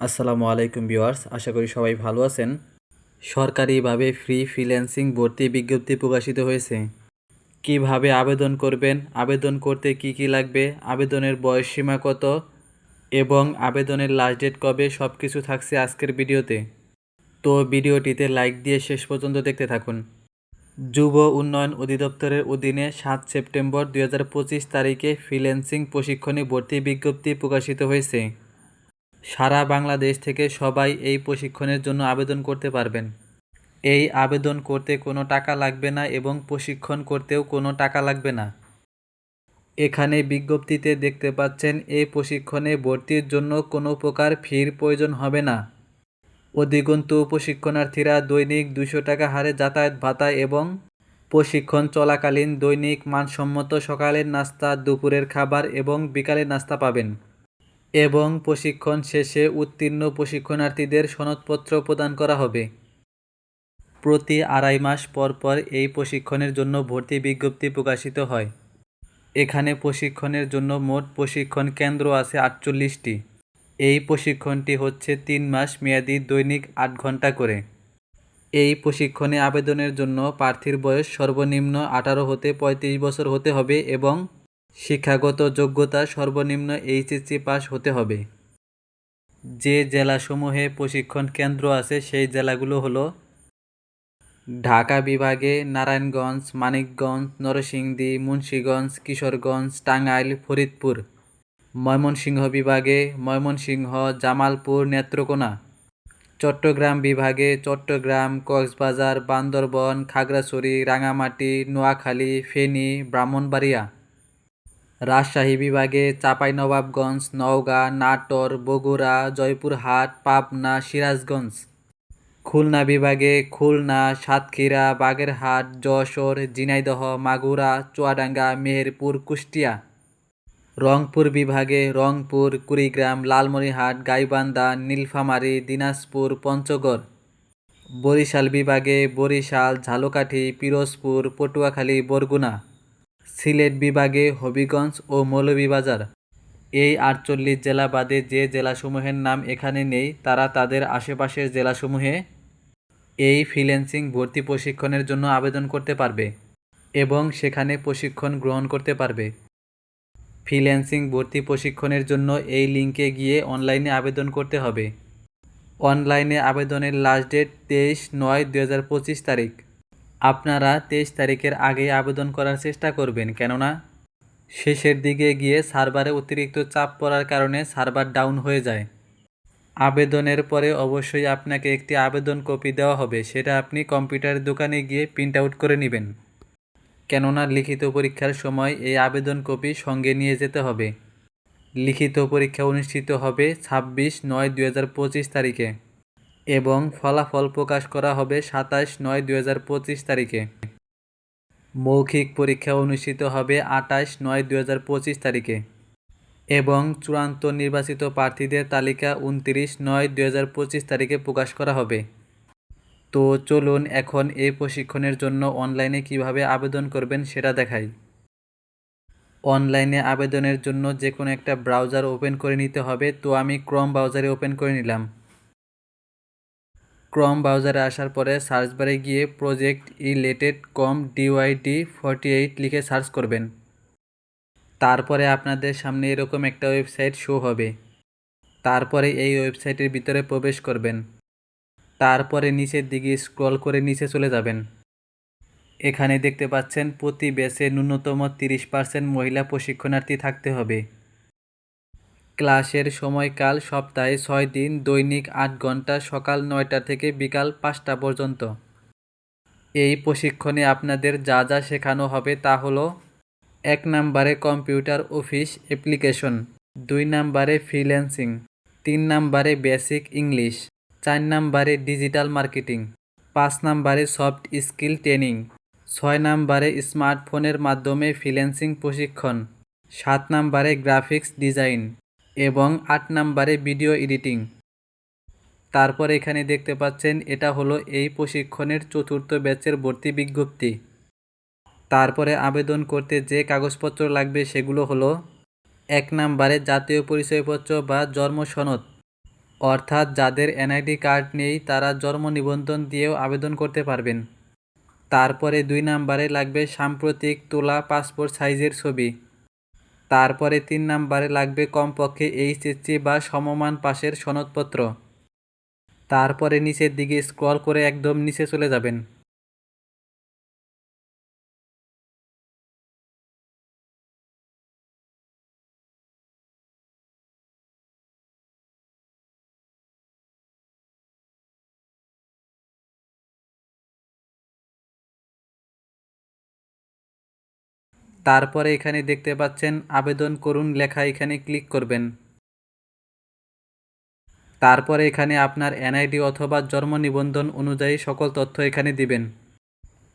আসসালামু আলাইকুম ভিউয়ার্স, আশা করি সবাই ভালো আছেন। সরকারিভাবে ফ্রি ফ্রিল্যান্সিং ভর্তি বিজ্ঞপ্তি প্রকাশিত হয়েছে। কীভাবে আবেদন করবেন, আবেদন করতে কি কি লাগবে, আবেদনের বয়স সীমা কত, এবং আবেদনের লাস্ট ডেট কবে সব কিছু থাকছে আজকের ভিডিওতে। তো ভিডিওটিতে লাইক দিয়ে শেষ পর্যন্ত দেখতে থাকুন। যুব উন্নয়ন অধিদপ্তরের অধীনে সাত সেপ্টেম্বর দু হাজার পঁচিশ তারিখে ফ্রিল্যান্সিং প্রশিক্ষণে ভর্তি বিজ্ঞপ্তি প্রকাশিত হয়েছে। সারা বাংলাদেশ থেকে সবাই এই প্রশিক্ষণের জন্য আবেদন করতে পারবেন। এই আবেদন করতে কোনো টাকা লাগবে না এবং প্রশিক্ষণ করতেও কোনো টাকা লাগবে না। এখানে বিজ্ঞপ্তিতে দেখতে পাচ্ছেন, এই প্রশিক্ষণে ভর্তির জন্য কোনো প্রকার ফির প্রয়োজন হবে না। অধিকন্তু প্রশিক্ষণার্থীরা দৈনিক দুশো টাকা হারে যাতায়াত ভাতা এবং প্রশিক্ষণ চলাকালীন দৈনিক মানসম্মত সকালের নাস্তা, দুপুরের খাবার এবং বিকালের নাস্তা পাবেন। এবং প্রশিক্ষণ শেষে উত্তীর্ণ প্রশিক্ষণার্থীদের সনদপত্র প্রদান করা হবে। প্রতি আড়াই মাস পর পর এই প্রশিক্ষণের জন্য ভর্তি বিজ্ঞপ্তি প্রকাশিত হয়। এখানে প্রশিক্ষণের জন্য মোট প্রশিক্ষণ কেন্দ্র আছে আটচল্লিশটি। এই প্রশিক্ষণটি হচ্ছে তিন মাস মেয়াদি দৈনিক আট ঘণ্টা করে। এই প্রশিক্ষণে আবেদনের জন্য প্রার্থীর বয়স সর্বনিম্ন আঠারো হতে পঁয়ত্রিশ বছর হতে হবে এবং শিক্ষাগত যোগ্যতা সর্বনিম্ন এইচএসসি পাস হতে হবে। যে জেলাসমূহে প্রশিক্ষণ কেন্দ্র আছে, সেই জেলাগুলো হলো ঢাকা বিভাগে নারায়ণগঞ্জ, মানিকগঞ্জ, নরসিংদী, মুন্সীগঞ্জ, কিশোরগঞ্জ, টাঙ্গাইল, ফরিদপুর, ময়মনসিংহ বিভাগে ময়মনসিংহ, জামালপুর, নেত্রকোনা, চট্টগ্রাম বিভাগে চট্টগ্রাম, কক্সবাজার, বান্দরবন, খাগড়াছড়ি, রাঙামাটি, নোয়াখালী, ফেনী, ব্রাহ্মণবাড়িয়া। রাজশাহী বিভাগে চাঁপাইনবাবগঞ্জ, নওগাঁ, নাটোর, বগুড়া, জয়পুরহাট, পাবনা, সিরাজগঞ্জ। খুলনা বিভাগে খুলনা, সাতক্ষীরা, বাগেরহাট, যশোর, ঝিনাইদহ, মাগুরা, চুয়াডাঙ্গা, মেহেরপুর, কুষ্টিয়া। রংপুর বিভাগে রংপুর, কুড়িগ্রাম, লালমনিরহাট, গাইবান্ধা, নীলফামারী, দিনাজপুর, পঞ্চগড়। বরিশাল বিভাগে বরিশাল, ঝালকাঠি, পিরোজপুর, পটুয়াখালী, বরগুনা। সিলেট বিভাগে হবিগঞ্জ ও মৌলভীবাজার। এই আটচল্লিশ জেলা বাদে যে জেলাসমূহের নাম এখানে নেই, তারা তাদের আশেপাশের জেলাসমূহে এই ফ্রিল্যান্সিং ভর্তি প্রশিক্ষণের জন্য আবেদন করতে পারবে এবং সেখানে প্রশিক্ষণ গ্রহণ করতে পারবে। ফ্রিল্যান্সিং ভর্তি প্রশিক্ষণের জন্য এই লিঙ্কে গিয়ে অনলাইনে আবেদন করতে হবে। অনলাইনে আবেদনের লাস্ট ডেট তেইশ নয় দু তারিখ। আপনারা তেইশ তারিখের আগে আবেদন করার চেষ্টা করবেন, কেননা শেষের দিকে গিয়ে সার্ভারে অতিরিক্ত চাপ পড়ার কারণে সার্ভার ডাউন হয়ে যায়। আবেদনের পরে অবশ্যই আপনাকে একটি আবেদন কপি দেওয়া হবে, সেটা আপনি কম্পিউটারের দোকানে গিয়ে প্রিন্ট আউট করে নেবেন। কেননা লিখিত পরীক্ষার সময় এই আবেদন কপি সঙ্গে নিয়ে যেতে হবে। লিখিত পরীক্ষা অনুষ্ঠিত হবে ছাব্বিশ নয় দু তারিখে। এবং ফলাফল প্রকাশ করা হবে সাতাশ নয় দু তারিখে। মৌখিক পরীক্ষা অনুষ্ঠিত হবে আটাশ নয় দু তারিখে। এবং চূড়ান্ত নির্বাচিত প্রার্থীদের তালিকা উনত্রিশ নয় দু তারিখে প্রকাশ করা হবে। তো চলুন এখন এই প্রশিক্ষণের জন্য অনলাইনে কীভাবে আবেদন করবেন সেটা দেখাই। অনলাইনে আবেদনের জন্য যে কোনো একটা ব্রাউজার ওপেন করে নিতে হবে। তো আমি ক্রম ব্রাউজারে ওপেন করে নিলাম। ক্রম ব্রাউজারে আসার পরে সার্চ বারে গিয়ে project related com DYD forty eight লিখে সার্চ করবেন। তারপরে আপনাদের সামনে এরকম একটা ওয়েবসাইট শো হবে। তারপরে এই ওয়েবসাইটের ভিতরে প্রবেশ করবেন। তারপরে নিচের দিকে স্ক্রল করে নিচে চলে যাবেন। এখানে দেখতে পাচ্ছেন প্রতি ব্যাচে ন্যূনতম তিরিশ পার্সেন্ট মহিলা প্রশিক্ষণার্থী থাকতে হবে। ক্লাসের সময়কাল সপ্তাহে ছয় দিন, দৈনিক আট ঘণ্টা, সকাল নয়টা থেকে বিকাল পাঁচটা পর্যন্ত। এই প্রশিক্ষণে আপনাদের যা যা শেখানো হবে তা হলো এক নম্বরে কম্পিউটার অফিস অ্যাপ্লিকেশন, দুই নম্বরে ফ্রিল্যান্সিং, তিন নম্বরে বেসিক ইংলিশ, চার নম্বরে ডিজিটাল মার্কেটিং, পাঁচ নম্বরে সফট স্কিল ট্রেনিং, ছয় নম্বরে স্মার্টফোনের মাধ্যমে ফ্রিল্যান্সিং প্রশিক্ষণ, সাত নম্বরে গ্রাফিক্স ডিজাইন এবং আট নাম্বারে ভিডিও এডিটিং। তারপর এখানে দেখতে পাচ্ছেন এটা হলো এই প্রশিক্ষণের চতুর্থ ব্যাচের ভর্তি বিজ্ঞপ্তি। তারপরে আবেদন করতে যে কাগজপত্র লাগবে সেগুলো হলো এক নাম্বারে জাতীয় পরিচয়পত্র বা জন্ম সনদ। অর্থাৎ যাদের এনআইডি কার্ড নেই তারা জন্ম নিবন্ধন দিয়েও আবেদন করতে পারবেন। তারপরে দুই নাম্বারে লাগবে সাম্প্রতিক তোলা পাসপোর্ট সাইজের ছবি। তারপরে তিন নাম্বারে লাগবে কমপক্ষে এইচএসসি বা সমমান পাশের সনদপত্র। তারপরে নিচের দিকে স্ক্রল করে একদম নিচে চলে যাবেন। তারপরে এখানে দেখতে পাচ্ছেন আবেদন করুন লেখা এখানে ক্লিক করবেন। তারপরে এখানে আপনার এনআইডি অথবা জন্ম নিবন্ধন অনুযায়ী সকল তথ্য এখানে দিবেন।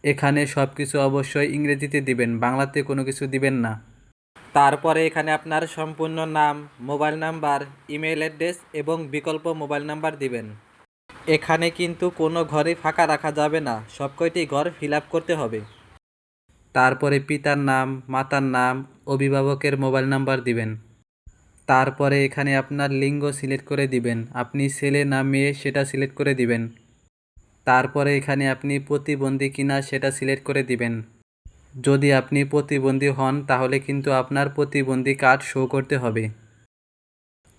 এখানে সব কিছু অবশ্যই ইংরেজিতে দিবেন, বাংলাতে কোনো কিছু দিবেন না। তারপরে এখানে আপনার সম্পূর্ণ নাম, মোবাইল নাম্বার ইমেল অ্যাড্রেস এবং বিকল্প মোবাইল নাম্বার দিবেন। এখানে কিন্তু কোনো ঘরে ফাঁকা রাখা যাবে না সব কয়টি ঘর ফিল করতে হবে। তারপরে পিতার নাম, মাতার নাম, অভিভাবকের মোবাইল নাম্বার দিবেন। তারপরে এখানে আপনার লিঙ্গ সিলেক্ট করে দিবেন। আপনি ছেলে না মেয়ে সেটা সিলেক্ট করে দিবেন। তারপরে এখানে আপনি প্রতিবন্ধী কিনা সেটা সিলেক্ট করে দিবেন। যদি আপনি প্রতিবন্ধী হন, তাহলে কিন্তু আপনার প্রতিবন্ধী কার্ড শো করতে হবে।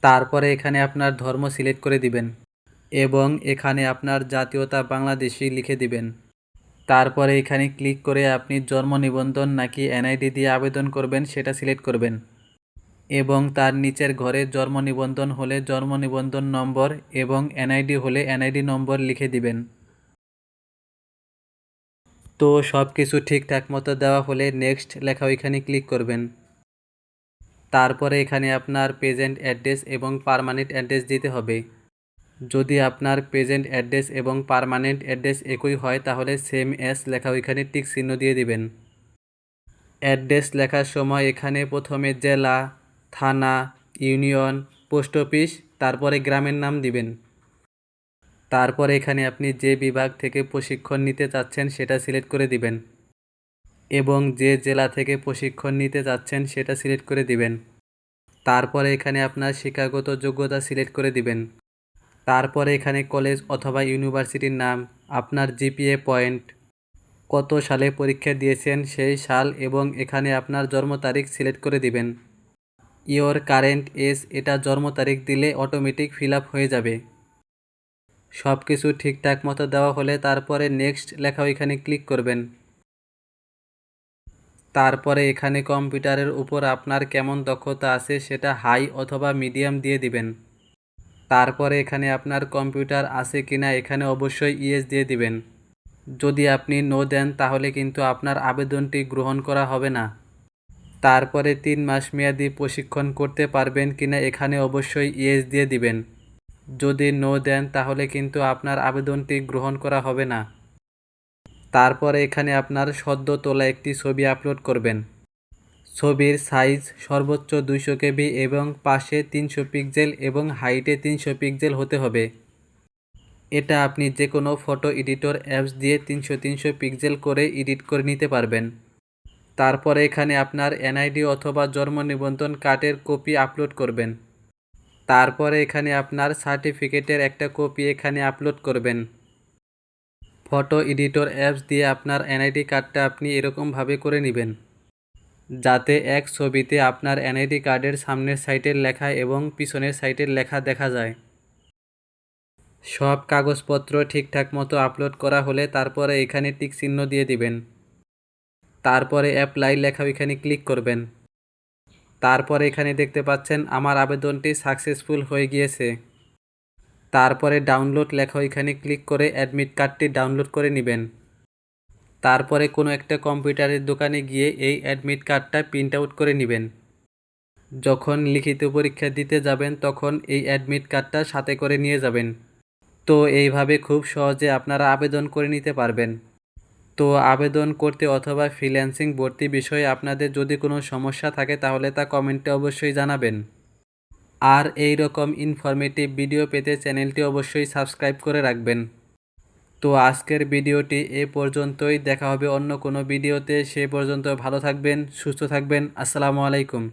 তারপরে এখানে আপনার ধর্ম সিলেক্ট করে দিবেন এবং এখানে আপনার জাতীয়তা বাংলাদেশি লিখে দিবেন। তারপরে এখানে ক্লিক করে আপনি জন্ম নিবন্ধন নাকি এনআইডি দিয়ে আবেদন করবেন, সেটা সিলেক্ট করবেন। এবং তার নিচের ঘরে জন্ম নিবন্ধন হলে জন্ম নিবন্ধন নম্বর এবং এনআইডি হলে এনআইডি নম্বর লিখে দিবেন। তো সব কিছু ঠিকঠাক মতো দেওয়া হলে নেক্সট লেখা ওইখানে ক্লিক করবেন। তারপরে এখানে আপনার প্রেজেন্ট অ্যাড্রেস এবং পারমানেন্ট অ্যাড্রেস দিতে হবে। যদি আপনার প্রেজেন্ট অ্যাড্রেস এবং পারমানেন্ট অ্যাড্রেস একই হয়, তাহলে সেম এস লেখা ওইখানে টিক চিহ্ন দিয়ে দিবেন। অ্যাড্রেস লেখার সময় এখানে প্রথমে জেলা, থানা ইউনিয়ন পোস্ট অফিস তারপরে গ্রামের নাম দিবেন। তারপর এখানে আপনি যে বিভাগ থেকে প্রশিক্ষণ নিতে চাচ্ছেন, সেটা সিলেক্ট করে দিবেন। এবং যে জেলা থেকে প্রশিক্ষণ নিতে চাচ্ছেন, সেটা সিলেক্ট করে দিবেন। তারপরে এখানে আপনার শিক্ষাগত যোগ্যতা সিলেক্ট করে দিবেন। তারপরে এখানে কলেজ অথবা ইউনিভার্সিটির নাম, আপনার জিপিএ পয়েন্ট। কত সালে পরীক্ষা দিয়েছেন সেই সাল এবং এখানে আপনার জন্ম তারিখ সিলেক্ট করে দিবেন। ইয়োর কারেন্ট এজ এটা জন্ম তারিখ দিলে অটোমেটিক ফিল হয়ে যাবে। সব কিছু ঠিকঠাক মতো দেওয়া হলে তারপরে নেক্সট লেখা ওইখানে ক্লিক করবেন। তারপরে এখানে কম্পিউটারের উপর আপনার কেমন দক্ষতা আছে সেটা হাই অথবা মিডিয়াম দিয়ে দিবেন। তারপরে এখানে আপনার কম্পিউটার আছে কিনা এখানে অবশ্যই ইয়েস দিয়ে দিবেন। যদি আপনি নো দেন, তাহলে কিন্তু আপনার আবেদনটি গ্রহণ করা হবে না। তারপরে তিন মাস মেয়াদি প্রশিক্ষণ করতে পারবেন কিনা এখানে অবশ্যই ইয়েস দিয়ে দিবেন। যদি নো দেন, তাহলে কিন্তু আপনার আবেদনটি গ্রহণ করা হবে না। তারপরে এখানে আপনার সদ্য তোলা একটি ছবি আপলোড করবেন। ছবির সাইজ সর্বোচ্চ দুইশো কেবি এবং পাশে তিনশো পিক্সেল এবং হাইটে তিনশো পিক্সেল হতে হবে। এটা আপনি যে কোনো ফটো এডিটর অ্যাপস দিয়ে তিনশো তিনশো পিক্সেল করে এডিট করে নিতে পারবেন। তারপরে এখানে আপনার এনআইডি অথবা জন্ম নিবন্ধন কার্ডের কপি আপলোড করবেন। তারপরে এখানে আপনার সার্টিফিকেটের একটা কপি এখানে আপলোড করবেন। ফটো এডিটর অ্যাপস দিয়ে আপনার এনআইডি কার্ডটা আপনি এরকমভাবে করে নেবেন। যাতে এক ছবিতে আপনার এনআইডি কার্ডের সামনের সাইটের লেখা এবং পিছনের সাইটের লেখা দেখা যায়। সব কাগজপত্র ঠিকঠাক মতো আপলোড করা হলে তারপরে এখানে টিক চিহ্ন দিয়ে দিবেন। তারপরে অ্যাপ্লাই লেখা এখানে ক্লিক করবেন। তারপরে এখানে দেখতে পাচ্ছেন, আমার আবেদনটি সাকসেসফুল হয়ে গিয়েছে। তারপরে ডাউনলোড লেখা এখানে ক্লিক করে অ্যাডমিট কার্ডটি ডাউনলোড করে নেবেন। তারপরে কোনো একটা কম্পিউটারের দোকানে গিয়ে এই অ্যাডমিট কার্ডটা প্রিন্ট আউট করে নেবেন। যখন লিখিত পরীক্ষা দিতে যাবেন, তখন এই অ্যাডমিট কার্ডটা সাথে করে নিয়ে যাবেন। তো এইভাবে খুব সহজে আপনারা আবেদন করে নিতে পারবেন। তো আবেদন করতে অথবা ফ্রিল্যান্সিং ভর্তি বিষয়ে আপনাদের যদি কোনো সমস্যা থাকে, তাহলে তা কমেন্টে অবশ্যই জানাবেন। আর এই রকম ইনফরমেটিভ ভিডিও পেতে চ্যানেলটি অবশ্যই সাবস্ক্রাইব করে রাখবেন। তো আজকের ভিডিওটি এ পর্যন্তই। দেখা হবে অন্য কোনো ভিডিওতে। সে পর্যন্ত ভালো থাকবেন, সুস্থ থাকবেন। আসসালামু আলাইকুম।